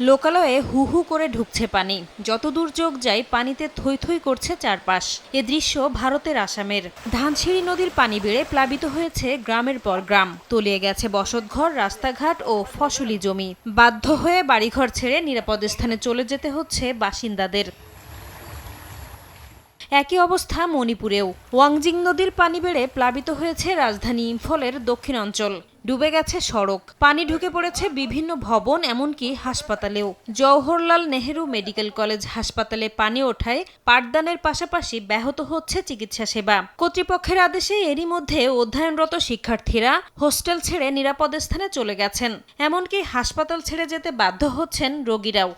লোকালয়ে হু হু করে ঢুকছে পানি। যত দূর চোখ যায়, পানিতে থই থই করছে চারপাশ। এ দৃশ্য ভারতের আসামের। ধানসিঁড়ি নদীর পানি বেড়ে প্লাবিত হয়েছে গ্রামের পর গ্রাম। তলিয়ে গেছে বসতঘর, রাস্তাঘাট ও ফসলি জমি। বাধ্য হয়ে বাড়িঘর ছেড়ে নিরাপদ স্থানে চলে যেতে হচ্ছে বাসিন্দাদের। একই অবস্থা মণিপুরেও। ওয়াংজিং নদীর পানি বেড়ে প্লাবিত হয়েছে রাজধানী ইম্ফলের দক্ষিণ অঞ্চল ডুবে গেছে সড়ক। পানি ঢুকে পড়েছে বিভিন্ন ভবন এমনকি হাসপাতালেও। জওহরলাল নেহেরু মেডিকেল কলেজ হাসপাতালে পানি ওঠায় পাঠদানের পাশাপাশি ব্যাহত হচ্ছে চিকিৎসা সেবা। কর্তৃপক্ষের আদেশে এরই মধ্যে অধ্যয়নরত শিক্ষার্থীরা হোস্টেল ছেড়ে নিরাপদ স্থানে চলে গেছেন। এমনকি হাসপাতাল ছেড়ে যেতে বাধ্য হচ্ছেন রোগীরাও।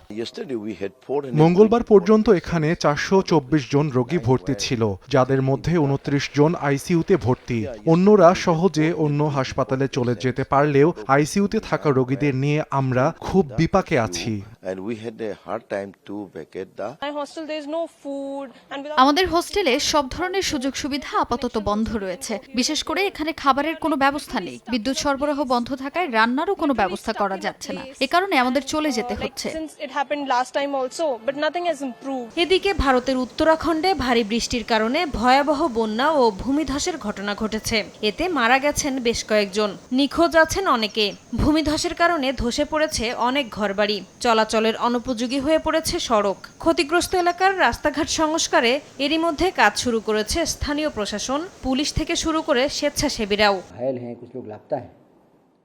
মঙ্গলবার পর্যন্ত এখানে চারশো চব্বিশ জন রোগী ভর্তি ছিল যাদের মধ্যে উনত্রিশ জন আইসিইউতে ভর্তি। অন্যরা সহজে অন্য হাসপাতালে চলে যেতে পারলেও আইসিইউতে থাকা রোগীদের নিয়ে আমরা খুব বিপাকে আছি। And we had a hard time to vacate the My hostel, there is no food, and আমাদের হোস্টেলে সব ধরনের সুযোগ সুবিধা আপাতত বন্ধ রয়েছে। বিশেষ করে এখানে খাবারের কোনো ব্যবস্থা নেই। বিদ্যুৎ সরবরাহ বন্ধ থাকায় রান্নারও কোনো ব্যবস্থা করা যাচ্ছে না। এ কারণে আমাদের চলে যেতে হচ্ছে। since it happened last time also, but nothing has improved. এদিকে ভারতের উত্তরাখণ্ডে ভারী বৃষ্টির কারণে ভয়াবহ বন্যা ও ভূমিধসের ঘটনা ঘটেছে। এতে মারা গেছেন বেশ কয়েকজন। নিখোঁজ আছেন অনেকে। ভূমিধসের কারণে ধসে পড়েছে অনেক ঘরবাড়ি। চলাচলের অনুপযোগী হয়ে পড়েছে সড়ক। ক্ষতিগ্রস্ত এলাকার রাস্তাঘাট সংস্কারে এরই মধ্যে কাজ শুরু করেছে স্থানীয় প্রশাসন, পুলিশ থেকে শুরু করে স্বেচ্ছাসেবীরাও।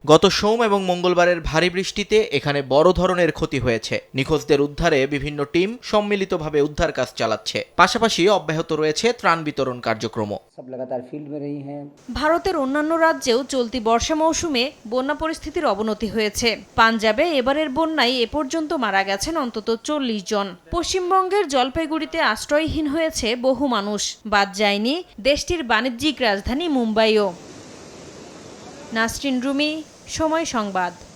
গত সোম এবং মঙ্গলবারের ভারী বৃষ্টিতে এখানে বড় ধরনের ক্ষতি হয়েছে। নিখোঁজদের উদ্ধারে বিভিন্ন টিম সম্মিলিতভাবে উদ্ধার কাজ চালাচ্ছে। পাশাপাশি অব্যাহত রয়েছে ত্রাণ বিতরণ কার্যক্রম ভারতের অন্যান্য রাজ্যেও চলতি বর্ষা মৌসুমে বন্যা পরিস্থিতির অবনতি হয়েছে। পাঞ্জাবে এবারের বন্যায় এ পর্যন্ত মারা গেছেন অন্তত চল্লিশ জন। পশ্চিমবঙ্গের জলপাইগুড়িতে আশ্রয়হীন হয়েছে বহু মানুষ। বাদ যায়নি দেশটির বাণিজ্যিক রাজধানী মুম্বাইও। নাসরিন রুমি সময় সংবাদ।